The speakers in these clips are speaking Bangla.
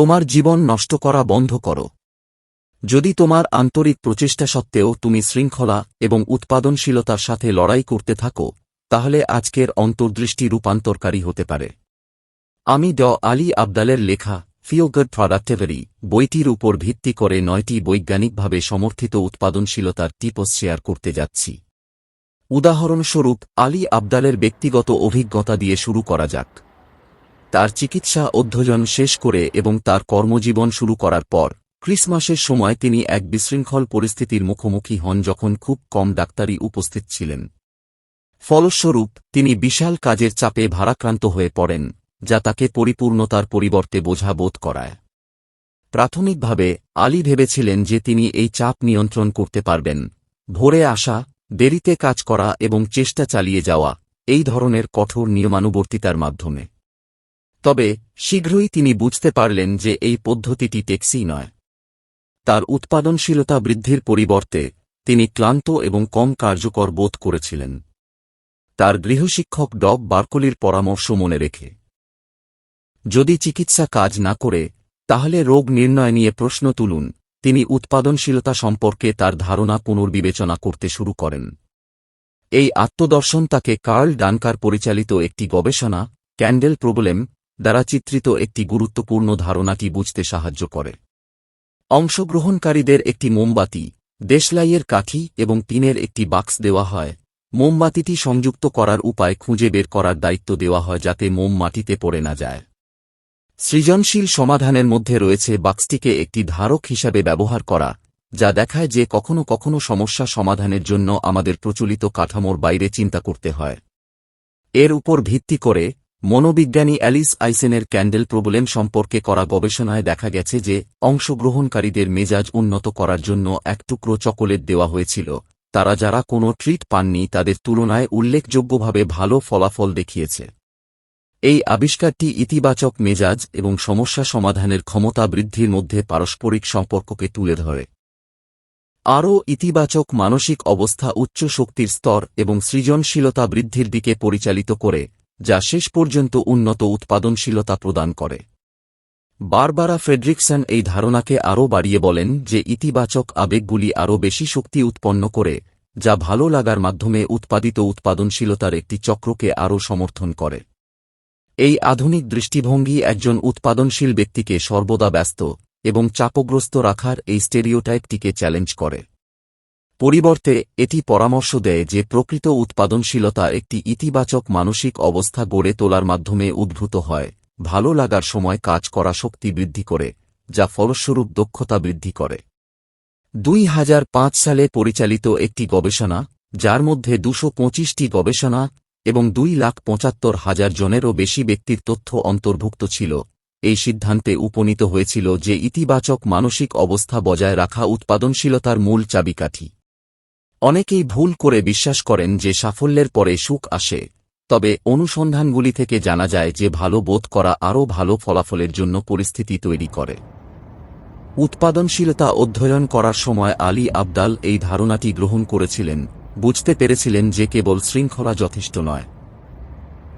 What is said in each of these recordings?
তোমার জীবন নষ্ট করা বন্ধ করো। যদি তোমার আন্তরিক প্রচেষ্টা সত্ত্বেও তুমি শৃঙ্খলা এবং উৎপাদনশীলতার সাথে লড়াই করতে থাকো, তাহলে আজকের অন্তর্দৃষ্টি রূপান্তরকারী হতে পারে। আমি ড আলী আবদালের লেখা ফিওগড প্রডাক্টিভারি বইটির উপর ভিত্তি করে নয়টি বৈজ্ঞানিকভাবে সমর্থিত উৎপাদনশীলতার টিপস শেয়ার করতে যাচ্ছি। উদাহরণস্বরূপ, আলী আবদালের ব্যক্তিগত অভিজ্ঞতা দিয়ে শুরু করা যাক। তার চিকিৎসা অধ্যয়ন শেষ করে এবং তার কর্মজীবন শুরু করার পর, ক্রিসমাসের সময় তিনি এক বিশৃঙ্খল পরিস্থিতির মুখোমুখি হন যখন খুব কম ডাক্তারি উপস্থিত ছিলেন। ফলস্বরূপ, তিনি বিশাল কাজের চাপে ভারাক্রান্ত হয়ে পড়েন, যা তাকে পরিপূর্ণতার পরিবর্তে বোঝা বোধ করায়। প্রাথমিকভাবে, আলী ভেবেছিলেন যে তিনি এই চাপ নিয়ন্ত্রণ করতে পারবেন। ভোরে আসা, দেরিতে কাজ করা এবং চেষ্টা চালিয়ে যাওয়া, এই ধরনের কঠোর নিয়মানুবর্তিতার মাধ্যমে। তবে, শীঘ্রই তিনি বুঝতে পারলেন যে এই পদ্ধতিটি টেক্সি নয়। তার উৎপাদনশীলতা বৃদ্ধির পরিবর্তে, তিনি ক্লান্ত এবং কম কার্যকর বোধ করেছিলেন। তার গৃহশিক্ষক ডব বার্কলির পরামর্শ মনে রেখে। যদি চিকিৎসা কাজ না করে, তাহলে রোগ নির্ণয় নিয়ে প্রশ্ন তুলুন। তিনি উৎপাদনশীলতা সম্পর্কে তার ধারণা পুনর্বিবেচনা করতে শুরু করেন। এই আত্মদর্শন তাকে কার্ল ডানকার পরিচালিত একটি গবেষণা, ক্যান্ডেল প্রবলেম দ্বারা চিত্রিত একটি গুরুত্বপূর্ণ ধারণাটি বুঝতে সাহায্য করে। অংশগ্রহণকারীদের একটি মোমবাতি, দেশলাইয়ের কাঠি এবং টিনের একটি বাক্স দেওয়া হয়। মোমবাতিটি সংযুক্ত করার উপায় খুঁজে বের করার দায়িত্ব দেওয়া হয় যাতে মোম মাটিতে পড়ে না যায়। সৃজনশীল সমাধানের মধ্যে রয়েছে বাক্সটিকে একটি ধারক হিসাবে ব্যবহার করা, যা দেখায় যে কখনো কখনো সমস্যা সমাধানের জন্য আমাদের প্রচলিত কাঠামোর বাইরে চিন্তা করতে হয়। এর উপর ভিত্তি করে মনোবিজ্ঞানী অ্যালিস আইসেনের ক্যান্ডেল প্রবলেম সম্পর্কে করা গবেষণায় দেখা গেছে যে, অংশগ্রহণকারীদের মেজাজ উন্নত করার জন্য এক টুকরো চকোলেট দেওয়া হয়েছিল। তারা যারা কোনো ট্রিট পাননি, তাদের তুলনায় উল্লেখযোগ্যভাবে ভালো ফলাফল দেখিয়েছে। এই আবিষ্কারটি ইতিবাচক মেজাজ এবং সমস্যা সমাধানের ক্ষমতা বৃদ্ধির মধ্যে পারস্পরিক সম্পর্ককে তুলে ধরে। আরও ইতিবাচক মানসিক অবস্থা উচ্চ শক্তির স্তর এবং সৃজনশীলতা বৃদ্ধির দিকে পরিচালিত করে যা শেষ পর্যন্ত উন্নত উৎপাদনশীলতা প্রদান করে। বারবারা ফ্রেডরিকসন এই ধারণাকে আরও বাড়িয়ে বলেন যে ইতিবাচক আবেগগুলি আরও বেশি শক্তি উৎপন্ন করে, যা ভালো লাগার মাধ্যমে উৎপাদিত উৎপাদনশীলতার একটি চক্রকে আরও সমর্থন করে। এই আধুনিক দৃষ্টিভঙ্গি একজন উৎপাদনশীল ব্যক্তিকে সর্বদা ব্যস্ত এবং চাপগ্রস্ত রাখার এই স্টেরিওটাইপটিকে চ্যালেঞ্জ করে। পরিবর্তে, এটি পরামর্শ দেয় যে প্রকৃত উৎপাদনশীলতা একটি ইতিবাচক মানসিক অবস্থা গড়ে তোলার মাধ্যমে উদ্ভূত হয়, ভালো লাগার সময় কাজ করা শক্তি বৃদ্ধি করে, যা ফলস্বরূপ দক্ষতা বৃদ্ধি করে। দুই হাজার পাঁচ সালে পরিচালিত একটি গবেষণা, যার মধ্যে দুশো পঁচিশটি গবেষণা এবং দুই লাখ পঁচাত্তর হাজার জনেরও বেশি ব্যক্তির তথ্য অন্তর্ভুক্ত ছিল। এই সিদ্ধান্তে উপনীত হয়েছিল যে ইতিবাচক মানসিক অবস্থা বজায় রাখা উৎপাদনশীলতার মূল চাবিকাঠি। অনেকেই ভুল করে বিশ্বাস করেন যে সাফল্যের পরে সুখ আসে, তবে অনুসন্ধানগুলি থেকে জানা যায় যে ভালো বোধ করা আরও ভালো ফলাফলের জন্য পরিস্থিতি তৈরি করে। উৎপাদনশীলতা অধ্যয়ন করার সময় আলী আবদাল এই ধারণাটি গ্রহণ করেছিলেন, বুঝতে পেরেছিলেন যে কেবল শৃঙ্খলা যথেষ্ট নয়।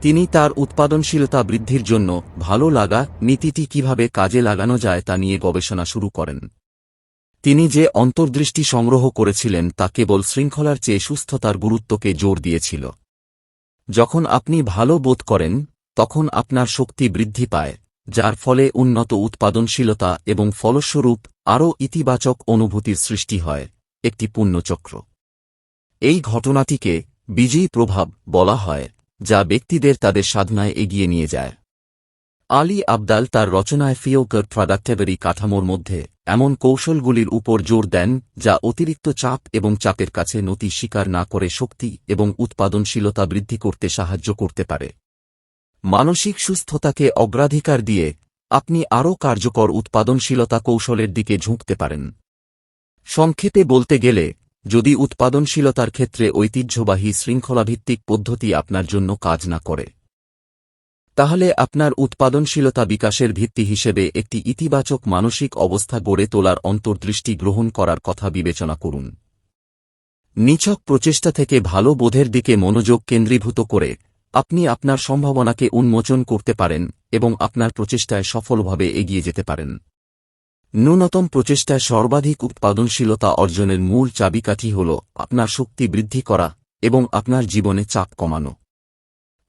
তিনি তার উৎপাদনশীলতা বৃদ্ধির জন্য ভালো লাগা নীতিটি কীভাবে কাজে লাগানো যায় তা নিয়ে গবেষণা শুরু করেন। তিনি যে অন্তর্দৃষ্টি সংগ্রহ করেছিলেন তা কেবল শৃঙ্খলার চেয়ে সুস্থতার গুরুত্বকে জোর দিয়েছিল। যখন আপনি ভালো বোধ করেন, তখন আপনার শক্তি বৃদ্ধি পায়, যার ফলে উন্নত উৎপাদনশীলতা এবং ফলস্বরূপ আরও ইতিবাচক অনুভূতির সৃষ্টি হয়, একটি পুণ্যচক্র। এই ঘটনাটিকে বিজয়ী প্রভাব বলা হয়, যা ব্যক্তিদের তাদের সাধনায় এগিয়ে নিয়ে যায়। আলী আবদাল তার রচনায় ফিওকার প্রোডাক্টেভারি কাঠামোর মধ্যে এমন কৌশলগুলির উপর জোর দেন, যা অতিরিক্ত চাপ এবং চাপের কাছে নতি স্বীকার না করে শক্তি এবং উৎপাদনশীলতা বৃদ্ধি করতে সাহায্য করতে পারে। মানসিক সুস্থতাকে অগ্রাধিকার দিয়ে, আপনি আরও কার্যকর উৎপাদনশীলতা কৌশলের দিকে ঝুঁকতে পারেন। সংক্ষেপে বলতে গেলে, যদি উৎপাদনশীলতার ক্ষেত্রে ঐতিহ্যবাহী শৃঙ্খলাভিত্তিক পদ্ধতি আপনার জন্য কাজ না করে তাহলে আপনার উৎপাদনশীলতা বিকাশের ভিত্তি হিসেবে একটি ইতিবাচক মানসিক অবস্থা গড়ে তোলার অন্তর্দৃষ্টি গ্রহণ করার কথা বিবেচনা করুন। নিছক প্রচেষ্টা থেকে ভালো বোধের দিকে মনোযোগ কেন্দ্রীভূত করে আপনি আপনার সম্ভাবনাকে উন্মোচন করতে পারেন এবং আপনার প্রচেষ্টায় সফলভাবে এগিয়ে যেতে পারেন। ন্যূনতম প্রচেষ্টায় সর্বাধিক উৎপাদনশীলতা অর্জনের মূল চাবিকাঠি হল আপনার শক্তি বৃদ্ধি করা এবং আপনার জীবনে চাপ কমানো।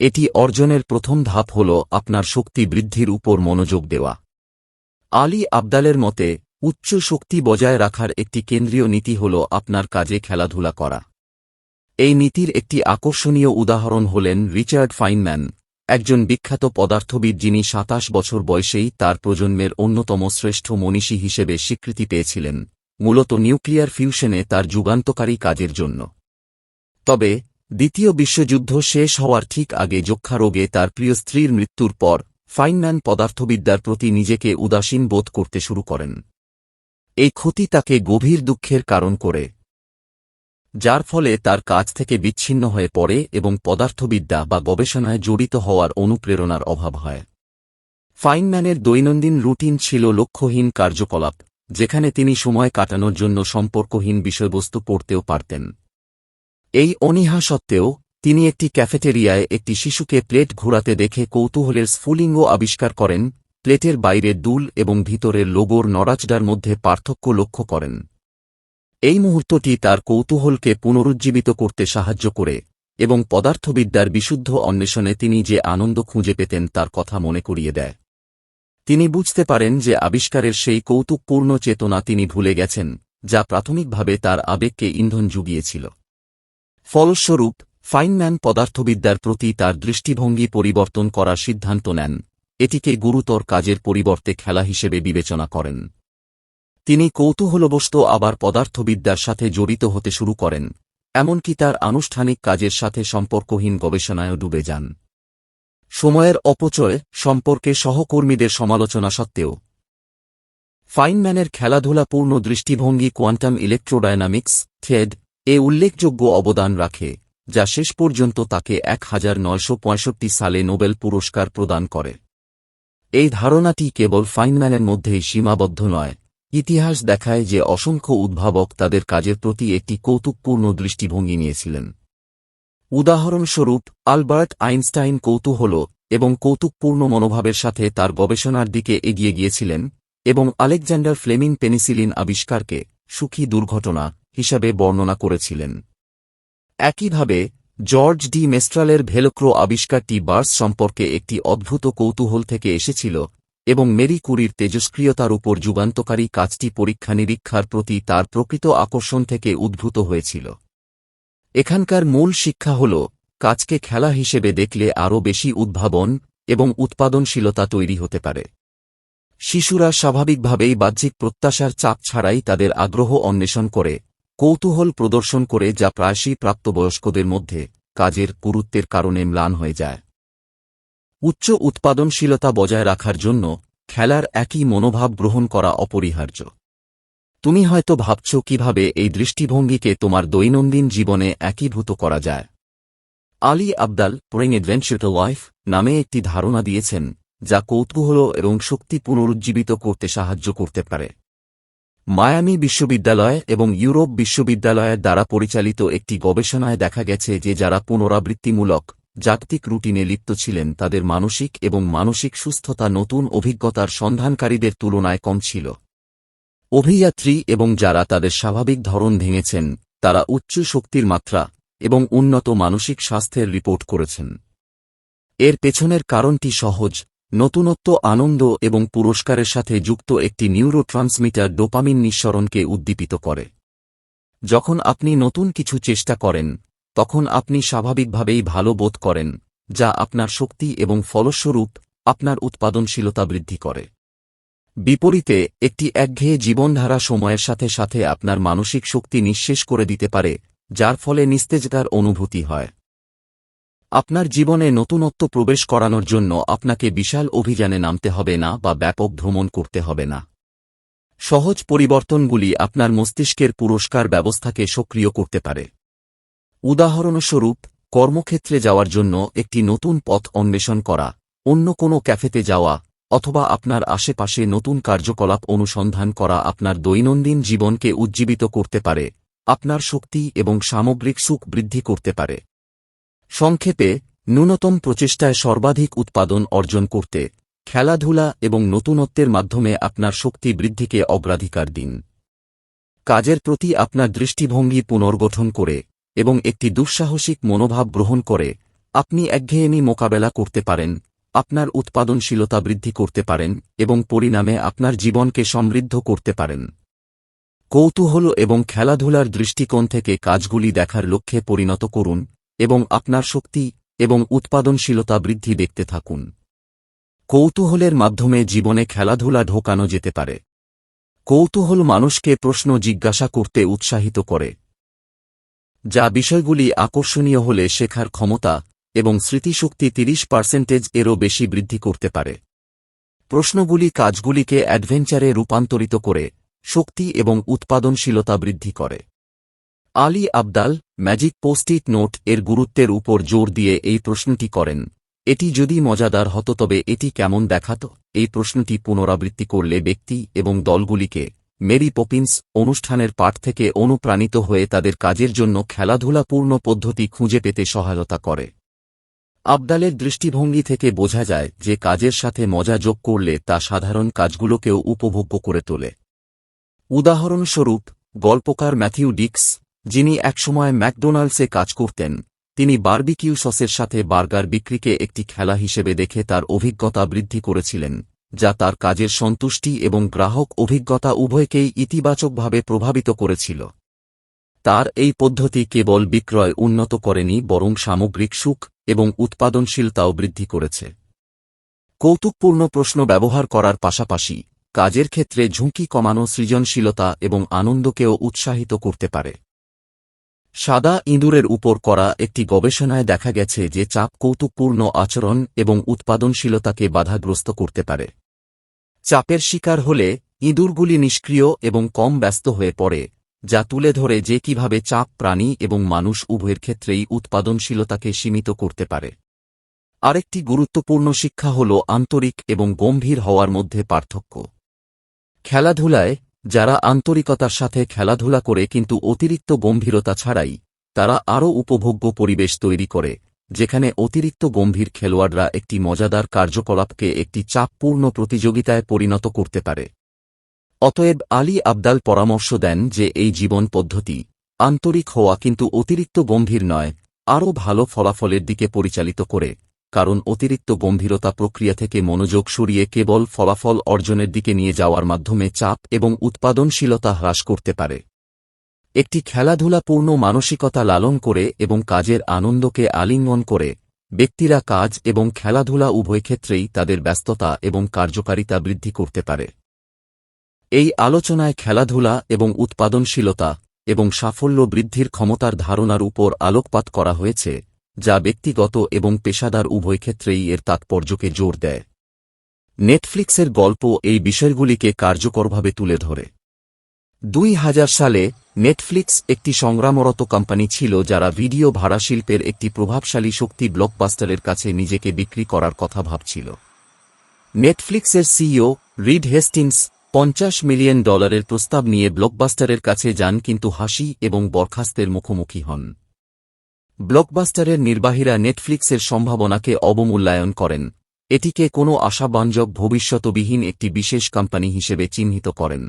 এটি অর্জনের প্রথম ধাপ হল আপনার শক্তি বৃদ্ধির উপর মনোযোগ দেওয়া। আলী আবদালের মতে, উচ্চ শক্তি বজায় রাখার একটি কেন্দ্রীয় নীতি হল আপনার কাজে খেলাধুলা করা। এই নীতির একটি আকর্ষণীয় উদাহরণ হলেন রিচার্ড ফাইনম্যান, একজন বিখ্যাত পদার্থবিদ যিনি সাতাশ বছর বয়সেই তার প্রজন্মের অন্যতম শ্রেষ্ঠ মনীষী হিসেবে স্বীকৃতি পেয়েছিলেন, মূলত নিউক্লিয়ার ফিউশনে তার যুগান্তকারী কাজের জন্য। তবে দ্বিতীয় বিশ্বযুদ্ধ শেষ হওয়ার ঠিক আগে যক্ষা রোগে তার প্রিয় স্ত্রীর মৃত্যুর পর, ফাইনম্যান পদার্থবিদ্যার প্রতি নিজেকে উদাসীন বোধ করতে শুরু করেন। এই ক্ষতি তাকে গভীর দুঃখের কারণ করে, যার ফলে তার কাজ থেকে বিচ্ছিন্ন হয়ে পড়ে এবং পদার্থবিদ্যা বা গবেষণায় জড়িত হওয়ার অনুপ্রেরণার অভাব হয়। ফাইনম্যানের দৈনন্দিন রুটিন ছিল লক্ষ্যহীন কার্যকলাপ, যেখানে তিনি সময় কাটানোর জন্য সম্পর্কহীন বিষয়বস্তু পড়তেও পারতেন। এই অনীহা সত্ত্বেও, তিনি একটি ক্যাফেটেরিয়ায় একটি শিশুকে প্লেট ঘোরাতে দেখে কৌতূহলের স্ফুলিঙ্গ আবিষ্কার করেন, প্লেটের বাইরের দুল এবং ভিতরের লোগোর নড়াচড়ার মধ্যে পার্থক্য লক্ষ্য করেন। এই মুহূর্তটি তার কৌতূহলকে পুনরুজ্জীবিত করতে সাহায্য করে, এবং পদার্থবিদ্যার বিশুদ্ধ অন্বেষণে তিনি যে আনন্দ খুঁজে পেতেন তার কথা মনে করিয়ে দেয়। তিনি বুঝতে পারেন যে আবিষ্কারের সেই কৌতুকপূর্ণ চেতনা তিনি ভুলে গেছেন, যা প্রাথমিকভাবে তার আবেগকে ইন্ধন জুগিয়েছিল। ফলস্বরূপ, ফাইনম্যান পদার্থবিদ্যার প্রতি তার দৃষ্টিভঙ্গি পরিবর্তন করার সিদ্ধান্ত নেন। এটিকে গুরুতর কাজের পরিবর্তে খেলা হিসেবে বিবেচনা করেন। তিনি কৌতূহলবশত আবার পদার্থবিদ্যার সাথে জড়িত হতে শুরু করেন, এমনকি তার আনুষ্ঠানিক কাজের সাথে সম্পর্কহীন গবেষণায়ও ডুবে যান। সময়ের অপচয় সম্পর্কে সহকর্মীদের সমালোচনা সত্ত্বেও, ফাইনম্যানের খেলাধুলাপূর্ণ দৃষ্টিভঙ্গি কোয়ান্টাম ইলেকট্রোডায়নামিক্স থ্রেড এ উল্লেখযোগ্য অবদান রাখে, যা শেষ পর্যন্ত তাকে এক হাজার নয়শো পঁয়ষট্টি সালে নোবেল পুরস্কার প্রদান করে। এই ধারণাটি কেবল ফাইনম্যানের মধ্যেই সীমাবদ্ধ নয়, ইতিহাস দেখায় যে অসংখ্য উদ্ভাবক তাদের কাজের প্রতি একটি কৌতুকপূর্ণ দৃষ্টিভঙ্গি নিয়েছিলেন। উদাহরণস্বরূপ, আলবার্ট আইনস্টাইন কৌতূহল এবং কৌতুকপূর্ণ মনোভাবের সাথে তার গবেষণার দিকে এগিয়ে গিয়েছিলেন এবং আলেকজান্ডার ফ্লেমিং পেনিসিলিন আবিষ্কারকে সুখী দুর্ঘটনা হিসাবে বর্ণনা করেছিলেন। একইভাবে, জর্জ ডি মেস্ট্রালের ভেলোক্রো আবিষ্কারটি বার্স সম্পর্কে একটি অদ্ভুত কৌতূহল থেকে এসেছিল, এবং মেরি কুরির তেজস্ক্রিয়তার উপর যুগান্তকারী কাজটি পরীক্ষা নিরীক্ষার প্রতি তার প্রকৃত আকর্ষণ থেকে উদ্ভূত হয়েছিল। এখানকার মূল শিক্ষা হল, কাজকে খেলা হিসেবে দেখলে আরও বেশি উদ্ভাবন এবং উৎপাদনশীলতা তৈরি হতে পারে। শিশুরা স্বাভাবিকভাবেই বাহ্যিক প্রত্যাশার চাপ ছাড়াই তাদের আগ্রহ অন্বেষণ করে কৌতূহল প্রদর্শন করে যা প্রায়শই প্রাপ্তবয়স্কদের মধ্যে কাজের গুরুত্বের কারণে ম্লান হয়ে যায়। উচ্চ উৎপাদনশীলতা বজায় রাখার জন্য খেলার একই মনোভাব গ্রহণ করা অপরিহার্য। তুমি হয়তো ভাবছ কীভাবে এই দৃষ্টিভঙ্গিকে তোমার দৈনন্দিন জীবনে একীভূত করা যায়। আলী আবদাল প্রেং অ্যাডভেঞ্চার ওয়াইফ নামে একটি ধারণা দিয়েছেন, যা কৌতূহল এবং শক্তি পুনরুজ্জীবিত করতে সাহায্য করতে পারে। মায়ামি বিশ্ববিদ্যালয় এবং ইউরোপ বিশ্ববিদ্যালয়ের দ্বারা পরিচালিত একটি গবেষণায় দেখা গেছে যে যারা পুনরাবৃত্তিমূলক, জাগতিক রুটিনে লিপ্ত ছিলেন, তাদের মানসিক এবং মানসিক সুস্থতা নতুন অভিজ্ঞতার সন্ধানকারীদের তুলনায় কম ছিল। অভিযাত্রী এবং যারা তাদের স্বাভাবিক ধরন ভেঙেছেন, তারা উচ্চ শক্তির মাত্রা এবং উন্নত মানসিক স্বাস্থ্যের রিপোর্ট করেছেন। এর পেছনের কারণটি সহজ নতুনত্ব, আনন্দ এবং পুরস্কারের সাথে যুক্ত একটি নিউরো ট্রান্সমিটার ডোপামিন নিঃসরণকে উদ্দীপিত করে। যখন আপনি নতুন কিছু চেষ্টা করেন, তখন আপনি স্বাভাবিকভাবেই ভালো বোধ করেন, যা আপনার শক্তি এবং ফলস্বরূপ আপনার উৎপাদনশীলতা বৃদ্ধি করে। বিপরীতে, একটি একঘেয়ে জীবনধারা সময়ের সাথে সাথে আপনার মানসিক শক্তি নিঃশেষ করে দিতে পারে, যার ফলে নিস্তেজতার অনুভূতি হয়। আপনার জীবনে নতুনত্ব প্রবেশ করানোর জন্য আপনাকে বিশাল অভিযানে নামতে হবে না বা ব্যাপক ভ্রমণ করতে হবে না। সহজ পরিবর্তনগুলি আপনার মস্তিষ্কের পুরস্কার ব্যবস্থাকে সক্রিয় করতে পারে। উদাহরণস্বরূপ, কর্মক্ষেত্রে যাওয়ার জন্য একটি নতুন পথ অন্বেষণ করা, অন্য কোনো ক্যাফেতে যাওয়া, অথবা আপনার আশেপাশে নতুন কার্যকলাপ অনুসন্ধান করা আপনার দৈনন্দিন জীবনকে উজ্জীবিত করতে পারে, আপনার শক্তি এবং সামগ্রিক সুখ বৃদ্ধি করতে পারে। সংক্ষেপে, ন্যূনতম প্রচেষ্টায় সর্বাধিক উৎপাদন অর্জন করতে, খেলাধুলা এবং নতুনত্বের মাধ্যমে আপনার শক্তি বৃদ্ধিকে অগ্রাধিকার দিন। কাজের প্রতি আপনার দৃষ্টিভঙ্গি পুনর্গঠন করে এবং একটি দুঃসাহসিক মনোভাব গ্রহণ করে, আপনি একঘেয়েমি মোকাবেলা করতে পারেন, আপনার উৎপাদনশীলতা বৃদ্ধি করতে পারেন এবং পরিণামে আপনার জীবনকে সমৃদ্ধ করতে পারেন। কৌতূহল এবং খেলাধুলার দৃষ্টিকোণ থেকে কাজগুলি দেখার লক্ষ্যে পরিণত করুন এবং আপনার শক্তি এবং উৎপাদনশীলতা বৃদ্ধি দেখতে থাকুন। কৌতূহলের মাধ্যমে জীবনে খেলাধুলা ঢোকানো যেতে পারে। কৌতূহল মানুষকে প্রশ্ন জিজ্ঞাসা করতে উৎসাহিত করে। যা বিষয়গুলি আকর্ষণীয় হলে শেখার ক্ষমতা এবং স্মৃতিশক্তি তিরিশ পার্সেন্টেজ এরও বেশি বৃদ্ধি করতে পারে। প্রশ্নগুলি কাজগুলিকে অ্যাডভেঞ্চারে রূপান্তরিত করে শক্তি এবং উৎপাদনশীলতা বৃদ্ধি করে। Ali Abdal magic Post-it note এর গুরুত্বের উপর জোর দিয়ে এই প্রশ্নটি করেন। এটি যদি মজাদার হতো তবে এটি কেমন দেখাত? এই প্রশ্নটি পুনরাবৃত্তি করলে ব্যক্তি এবং দলগুলিকে মেরি পপিন্স অনুষ্ঠানের পাঠ থেকে অনুপ্রাণিত হয়ে তাদের কাজের জন্য খেলাধুলাপূর্ণ পদ্ধতি খুঁজে পেতে সহায়তা করে। আবদালের দৃষ্টিভঙ্গি থেকে বোঝা যায় যে কাজের সাথে মজা যোগ করলে তা সাধারণ কাজগুলোকেও উপভোগ্য করে তোলে। উদাহরণস্বরূপ, গল্পকার ম্যাথিউ ডিক্স যিনি একসময় ম্যাকডোনাল্ডসে কাজ করতেন, তিনি বার্বিকিউ সসের সাথে বার্গার বিক্রিকে একটি খেলা হিসেবে দেখে তার অভিজ্ঞতা বৃদ্ধি করেছিলেন, যা তার কাজের সন্তুষ্টি এবং গ্রাহক অভিজ্ঞতা উভয়কেই ইতিবাচকভাবে প্রভাবিত করেছিল। তার এই পদ্ধতি কেবল বিক্রয় উন্নত করেনি, বরং সামগ্রিক সুখ এবং উৎপাদনশীলতাও বৃদ্ধি করেছে। কৌতুকপূর্ণ প্রশ্ন ব্যবহার করার পাশাপাশি, কাজের ক্ষেত্রে ঝুঁকি কমানো সৃজনশীলতা এবং আনন্দকেও উৎসাহিত করতে পারে। সাদা ইঁদুরের উপর করা একটি গবেষণায় দেখা গেছে যে চাপ কৌতুকপূর্ণ আচরণ এবং উৎপাদনশীলতাকে বাধাগ্রস্ত করতে পারে। চাপের শিকার হলে ইঁদুরগুলি নিষ্ক্রিয় এবং কম ব্যস্ত হয়ে পড়ে, যা তুলে ধরে যে কীভাবে চাপ প্রাণী এবং মানুষ উভয়ের ক্ষেত্রেই উৎপাদনশীলতাকে সীমিত করতে পারে। আরেকটি গুরুত্বপূর্ণ শিক্ষা হল আন্তরিক এবং গম্ভীর হওয়ার মধ্যে পার্থক্য। খেলাধুলায় যারা আন্তরিকতার সাথে খেলাধুলা করে কিন্তু অতিরিক্ত গম্ভীরতা ছাড়াই, তারা আরও উপভোগ্য পরিবেশ তৈরি করে, যেখানে অতিরিক্ত গম্ভীর খেলোয়াড়রা একটি মজাদার কার্যকলাপকে একটি চাপপূর্ণ প্রতিযোগিতায় পরিণত করতে পারে। অতএব আলী আবদাল পরামর্শ দেন যে এই জীবন পদ্ধতি আন্তরিক হওয়া কিন্তু অতিরিক্ত গম্ভীর নয়, আরও ভালো ফলাফলের দিকে পরিচালিত করে। কারণ অতিরিক্ত গম্ভীরতা প্রক্রিয়া থেকে মনোযোগ সরিয়ে কেবল ফলাফল অর্জনের দিকে নিয়ে যাওয়ার মাধ্যমে চাপ এবং উৎপাদনশীলতা হ্রাস করতে পারে। একটি খেলাধুলাপূর্ণ মানসিকতা লালন করে এবং কাজের আনন্দকে আলিঙ্গন করে, ব্যক্তিরা কাজ এবং খেলাধুলা উভয় ক্ষেত্রেই তাদের ব্যস্ততা এবং কার্যকারিতা বৃদ্ধি করতে পারে। এই আলোচনায় খেলাধুলা এবং উৎপাদনশীলতা এবং সাফল্য বৃদ্ধির ক্ষমতার ধারণার উপর আলোকপাত করা হয়েছে। যা ব্যক্তিগত এবং পেশাদার উভয় ক্ষেত্রেই এর তাৎপর্যকে জোর দেয়। নেটফ্লিক্সের গল্প এই বিষয়গুলিকে কার্যকরভাবে তুলে ধরে। দুই হাজার সালে নেটফ্লিক্স একটি সংগ্রামরত কোম্পানি ছিল যারা ভিডিও ভাড়া শিল্পের একটি প্রভাবশালী শক্তি ব্লকবাস্টারের কাছে নিজেকে বিক্রি করার কথা ভাবছিল। নেটফ্লিক্সের সিইও রিড হেস্টিংস পঞ্চাশ মিলিয়ন ডলারের প্রস্তাব নিয়ে ব্লকবাস্টারের কাছে যান কিন্তু হাসি এবং বরখাস্তের মুখোমুখি হন। ব্লকবাস্টারের নির্বাহীরা নেটফ্লিক্সের সম্ভাবনাকে অবমূল্যায়ন করেন। এটিকে কোনো আশাবাঞ্জক ভবিষ্যতবিহীন একটি বিশেষ কোম্পানি হিসেবে চিহ্নিত করেন।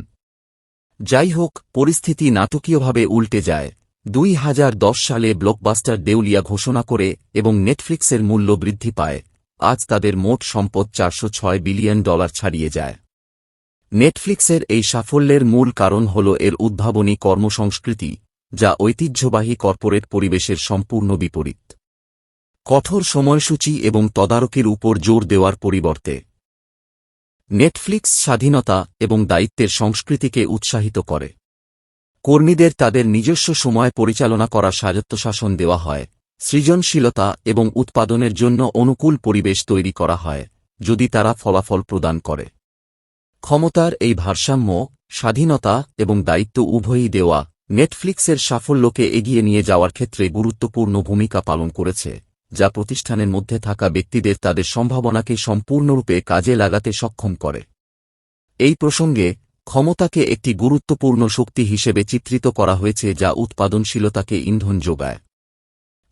যাই হোক পরিস্থিতি নাটকীয়ভাবে উল্টে যায়। দুই হাজার দশ সালে ব্লকবাস্টার দেউলিয়া ঘোষণা করে এবং নেটফ্লিক্সের মূল্য বৃদ্ধি পায়। আজ তাদের মোট সম্পদ চারশো ছয় বিলিয়ন ডলার ছাড়িয়ে যায়। নেটফ্লিক্সের এই সাফল্যের মূল কারণ হল এর উদ্ভাবনী কর্মসংস্কৃতি। যা ঐতিহ্যবাহী কর্পোরেট পরিবেশের সম্পূর্ণ বিপরীত। কঠোর সময়সূচি এবং তদারকির উপর জোর দেওয়ার পরিবর্তে, নেটফ্লিক্স স্বাধীনতা এবং দায়িত্বের সংস্কৃতিকে উৎসাহিত করে। কর্মীদের তাদের নিজস্ব সময় পরিচালনা করা স্বায়ত্তশাসন দেওয়া হয়, সৃজনশীলতা এবং উৎপাদনের জন্য অনুকূল পরিবেশ তৈরি করা হয়, যদি তারা ফলাফল প্রদান করে। ক্ষমতার এই ভারসাম্য, স্বাধীনতা এবং দায়িত্ব উভয়ই দেওয়া নেটফ্লিক্সের সাফল্যকে এগিয়ে নিয়ে যাওয়ার ক্ষেত্রে গুরুত্বপূর্ণ ভূমিকা পালন করেছে, যা প্রতিষ্ঠানের মধ্যে থাকা ব্যক্তিদের তাদের সম্ভাবনাকে সম্পূর্ণরূপে কাজে লাগাতে সক্ষম করে। এই প্রসঙ্গে, ক্ষমতাকে একটি গুরুত্বপূর্ণ শক্তি হিসেবে চিত্রিত করা হয়েছে যা উৎপাদনশীলতাকে ইন্ধন যোগায়।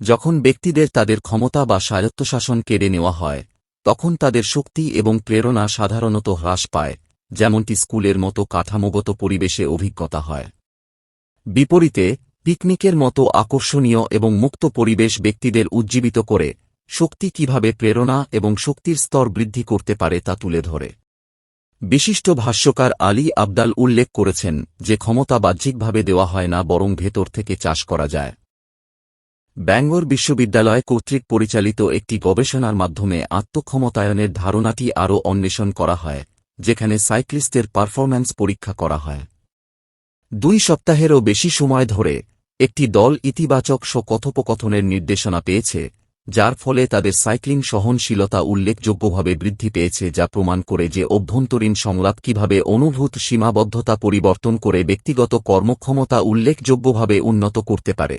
যখন ব্যক্তিদের তাদের ক্ষমতা বা স্বায়ত্তশাসন কেড়ে নেওয়া হয়, তখন তাদের শক্তি এবং প্রেরণা সাধারণত হ্রাস পায়, যেমনটি স্কুলের মতো কাঠামোগত পরিবেশে অভিজ্ঞতা হয়। বিপরীতে, পিকনিকের মতো আকর্ষণীয় এবং মুক্ত পরিবেশ ব্যক্তিদের উজ্জীবিত করে, শক্তি কীভাবে প্রেরণা এবং শক্তির স্তর বৃদ্ধি করতে পারে তা তুলে ধরে। বিশিষ্ট ভাষ্যকার আলী আবদাল উল্লেখ করেছেন যে ক্ষমতা বাহ্যিকভাবে দেওয়া হয় না, বরং ভেতর থেকে চাষ করা যায়। ব্যাঙ্গর বিশ্ববিদ্যালয় কর্তৃক পরিচালিত একটি গবেষণার মাধ্যমে আত্মক্ষমতায়নের ধারণাটি আরও অন্বেষণ করা হয়, যেখানে সাইক্লিস্টের পারফরম্যান্স পরীক্ষা করা হয়। দুই সপ্তাহেরও বেশি সময় ধরে একটি দল ইতিবাচক কথোপকথনের নির্দেশনা পেয়েছে, যার ফলে তাদের সাইক্লিং সহনশীলতা উল্লেখযোগ্যভাবে বৃদ্ধি পেয়েছে, যা প্রমাণ করে যে অভ্যন্তরীণ সংলাপ কীভাবে অনুভূত সীমাবদ্ধতা পরিবর্তন করে ব্যক্তিগত কর্মক্ষমতা উল্লেখযোগ্যভাবে উন্নত করতে পারে।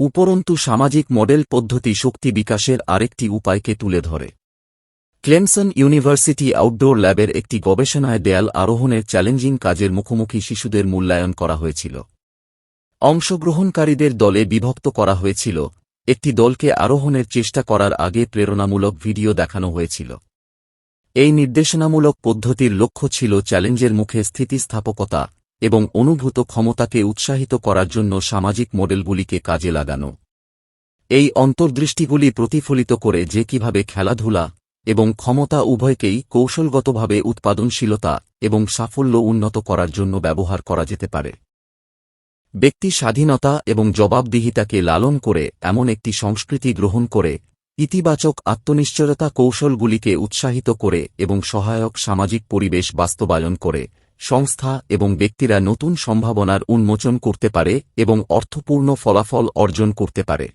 উপরন্তু সামাজিক মডেল পদ্ধতি শক্তি বিকাশের আরেকটি উপায়কে তুলে ধরে। ক্লেমসন ইউনিভার্সিটি আউটডোর ল্যাবের একটি গবেষণায় দেয়াল আরোহণের চ্যালেঞ্জিং কাজের মুখোমুখি শিশুদের মূল্যায়ন করা হয়েছিল। অংশগ্রহণকারীদের দলে বিভক্ত করা হয়েছিল। একটি দলকে আরোহণের চেষ্টা করার আগে প্রেরণামূলক ভিডিও দেখানো হয়েছিল। এই নির্দেশনামূলক পদ্ধতির লক্ষ্য ছিল চ্যালেঞ্জের মুখে স্থিতিস্থাপকতা এবং অনুভূত ক্ষমতাকে উৎসাহিত করার জন্য সামাজিক মডেলগুলিকে কাজে লাগানো। এই অন্তর্দৃষ্টিগুলি প্রতিফলিত করে যে কীভাবে খেলাধুলা এবং ক্ষমতা উভয়কেই কৌশলগতভাবে উৎপাদনশীলতা এবং সাফল্য উন্নত করার জন্য ব্যবহার করা যেতে পারে। ব্যক্তি স্বাধীনতা এবং জবাবদিহিতাকে লালন করে এমন একটি সংস্কৃতি গ্রহণ করে, ইতিবাচক আত্মনিশ্চয়তা কৌশলগুলিকে উৎসাহিত করে এবং সহায়ক সামাজিক পরিবেশ বাস্তবায়ন করে, সংস্থা এবং ব্যক্তিরা নতুন সম্ভাবনার উন্মোচন করতে পারে এবং অর্থপূর্ণ ফলাফল অর্জন করতে পারে।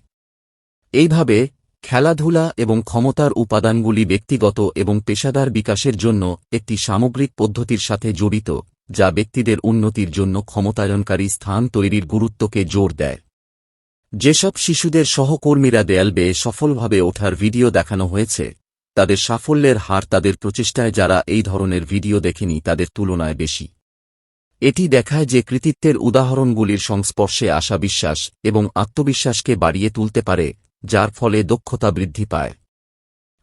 এইভাবে খেলাধুলা এবং ক্ষমতার উপাদানগুলি ব্যক্তিগত এবং পেশাদার বিকাশের জন্য একটি সামগ্রিক পদ্ধতির সাথে জড়িত, যা ব্যক্তিদের উন্নতির জন্য ক্ষমতায়নকারী স্থান তৈরির গুরুত্বকে জোর দেয়। যেসব শিশুদের সহকর্মীরা দেয়াল বেয়ে সফলভাবে ওঠার ভিডিও দেখানো হয়েছে, তাদের সাফল্যের হার তাদের প্রচেষ্টায় যারা এই ধরনের ভিডিও দেখেনি তাদের তুলনায় বেশি। এটি দেখায় যে কৃতিত্বের উদাহরণগুলির সংস্পর্শে আসা বিশ্বাস এবং আত্মবিশ্বাসকে বাড়িয়ে তুলতে পারে যার ফলে দক্ষতা বৃদ্ধি পায়।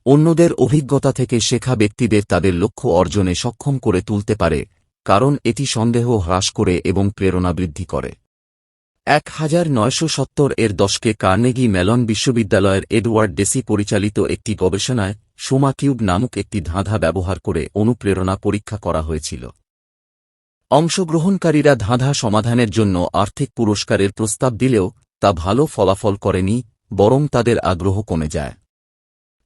অন্যদের অভিজ্ঞতা থেকে শেখা ব্যক্তিদের তাদের লক্ষ্য অর্জনে সক্ষম করে তুলতে পারে, কারণ এটি সন্দেহ হ্রাস করে এবং প্রেরণা বৃদ্ধি করে। এক হাজার নয়শো সত্তর এর দশকে কার্নেগি মেলন বিশ্ববিদ্যালয়ের এডওয়ার্ড ডেসি পরিচালিত একটি গবেষণায় সোমা কিউব নামক একটি ধাঁধা ব্যবহার করে অনুপ্রেরণা পরীক্ষা করা হয়েছিল। অংশগ্রহণকারীরা ধাঁধা সমাধানের জন্য আর্থিক পুরস্কারের প্রস্তাব দিলেও তা ভালো ফলাফল করেনি বরং তাদের আগ্রহ কমে যায়।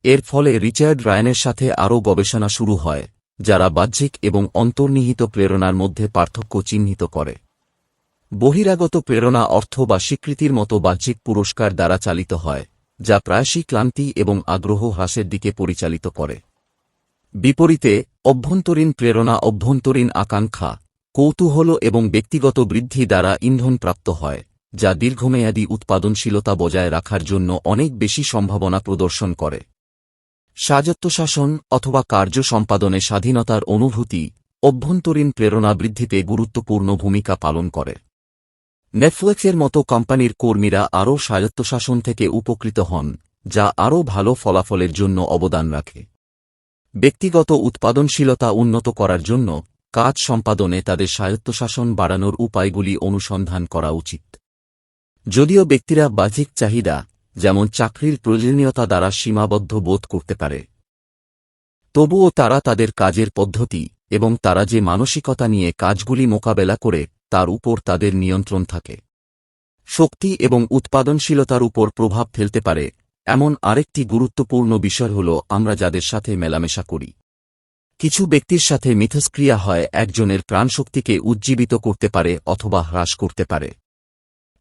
এর ফলে রিচার্ড রায়নের সাথে আরও গবেষণা শুরু হয়, যারা বাহ্যিক এবং অন্তর্নিহিত প্রেরণার মধ্যে পার্থক্য চিহ্নিত করে। বহিরাগত প্রেরণা অর্থ বা স্বীকৃতির মতো বাহ্যিক পুরস্কার দ্বারা চালিত হয়, যা প্রায়শই ক্লান্তি এবং আগ্রহ হ্রাসের দিকে পরিচালিত করে। বিপরীতে, অভ্যন্তরীণ প্রেরণা অভ্যন্তরীণ আকাঙ্ক্ষা, কৌতূহল এবং ব্যক্তিগত বৃদ্ধি দ্বারা ইন্ধন প্রাপ্ত হয়। যা দীর্ঘমেয়াদী উৎপাদনশীলতা বজায় রাখার জন্য অনেক বেশি সম্ভাবনা প্রদর্শন করে। স্বায়ত্তশাসন অথবা কার্য সম্পাদনে স্বাধীনতার অনুভূতি, অভ্যন্তরীণ প্রেরণা বৃদ্ধিতে গুরুত্বপূর্ণ ভূমিকা পালন করে। নেটফ্লিক্সের মতো কোম্পানির কর্মীরা আরও স্বায়ত্তশাসন থেকে উপকৃত হন, যা আরও ভালো ফলাফলের জন্য অবদান রাখে। ব্যক্তিগত উৎপাদনশীলতা উন্নত করার জন্য কাজ সম্পাদনে তাদের স্বায়ত্তশাসন বাড়ানোর উপায়গুলি অনুসন্ধান করা উচিত। যদিও ব্যক্তিরা বাহ্যিক চাহিদা, যেমন চাকরির প্রয়োজনীয়তা দ্বারা সীমাবদ্ধ বোধ করতে পারে। তবুও তারা তাদের কাজের পদ্ধতি এবং তারা যে মানসিকতা নিয়ে কাজগুলি মোকাবেলা করে, তার উপর তাদের নিয়ন্ত্রণ থাকে। শক্তি এবং উৎপাদনশীলতার উপর প্রভাব ফেলতে পারে, এমন আরেকটি গুরুত্বপূর্ণ বিষয় হল আমরা যাদের সাথে মেলামেশা করি। কিছু ব্যক্তির সাথে মিথস্ক্রিয়া হয়, একজনের প্রাণশক্তিকে উজ্জীবিত করতে পারে অথবা হ্রাস করতে পারে।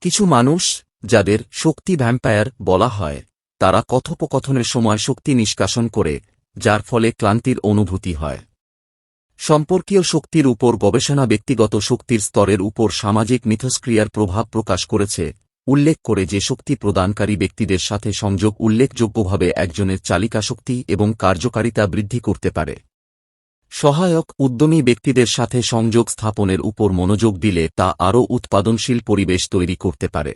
কিছু মানুষ, যাদের শক্তি ভ্যাম্পায়ার বলা হয়, তারা কথোপকথনের সময় শক্তি নিষ্কাশন করে, যার ফলে ক্লান্তির অনুভূতি হয়। সম্পর্কীয় শক্তির উপর গবেষণা ব্যক্তিগত শক্তির স্তরের উপর সামাজিক মিথস্ক্রিয়ার প্রভাব প্রকাশ করেছে, উল্লেখ করে যে শক্তি প্রদানকারী ব্যক্তিদের সাথে সংযোগ উল্লেখযোগ্যভাবে একজনের চালিকা শক্তি এবং কার্যকারিতা বৃদ্ধি করতে পারে। সহায়ক উদ্যমী ব্যক্তিদের সাথে সংযোগ স্থাপনের উপর মনোযোগ দিলে তা আরও উৎপাদনশীল পরিবেশ তৈরি করতে পারে।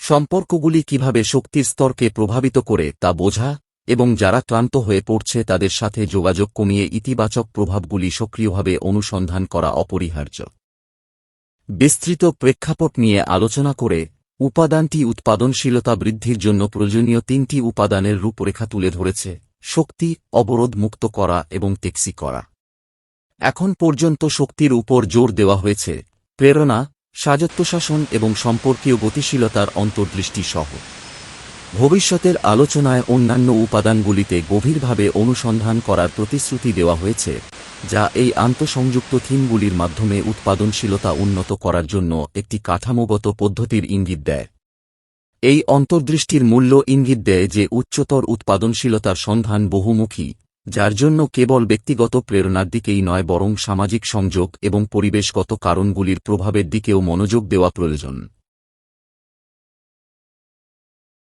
সম্পর্কগুলি কীভাবে শক্তির স্তরকে প্রভাবিত করে তা বোঝা এবং যারা ক্লান্ত হয়ে পড়ছে তাদের সাথে যোগাযোগ কমিয়ে ইতিবাচক প্রভাবগুলি সক্রিয়ভাবে অনুসন্ধান করা অপরিহার্য। বিস্তৃত প্রেক্ষাপট নিয়ে আলোচনা করে উপাদানটি উৎপাদনশীলতা বৃদ্ধির জন্য প্রয়োজনীয় তিনটি উপাদানের রূপরেখা তুলে ধরেছে। শক্তি অবরোধ মুক্ত করা এবং টেক্সি করা। এখন পর্যন্ত শক্তির উপর জোর দেওয়া হয়েছে, প্রেরণা স্বায়ত্তশাসন এবং সম্পর্কীয় গতিশীলতার অন্তর্দৃষ্টি সহ। ভবিষ্যতের আলোচনায় অন্যান্য উপাদানগুলিতে গভীরভাবে অনুসন্ধান করার প্রতিশ্রুতি দেওয়া হয়েছে, যা এই আন্তঃসংযুক্ত থিমগুলির মাধ্যমে উৎপাদনশীলতা উন্নত করার জন্য একটি কাঠামোগত পদ্ধতির ইঙ্গিত দেয়। এই অন্তর্দৃষ্টির মূল্য ইঙ্গিত দেয় যে উচ্চতর উৎপাদনশীলতার সন্ধান বহুমুখী, যার জন্য কেবল ব্যক্তিগত প্রেরণার দিকেই নয় বরং সামাজিক সংযোগ এবং পরিবেশগত কারণগুলির প্রভাবের দিকেও মনোযোগ দেওয়া প্রয়োজন।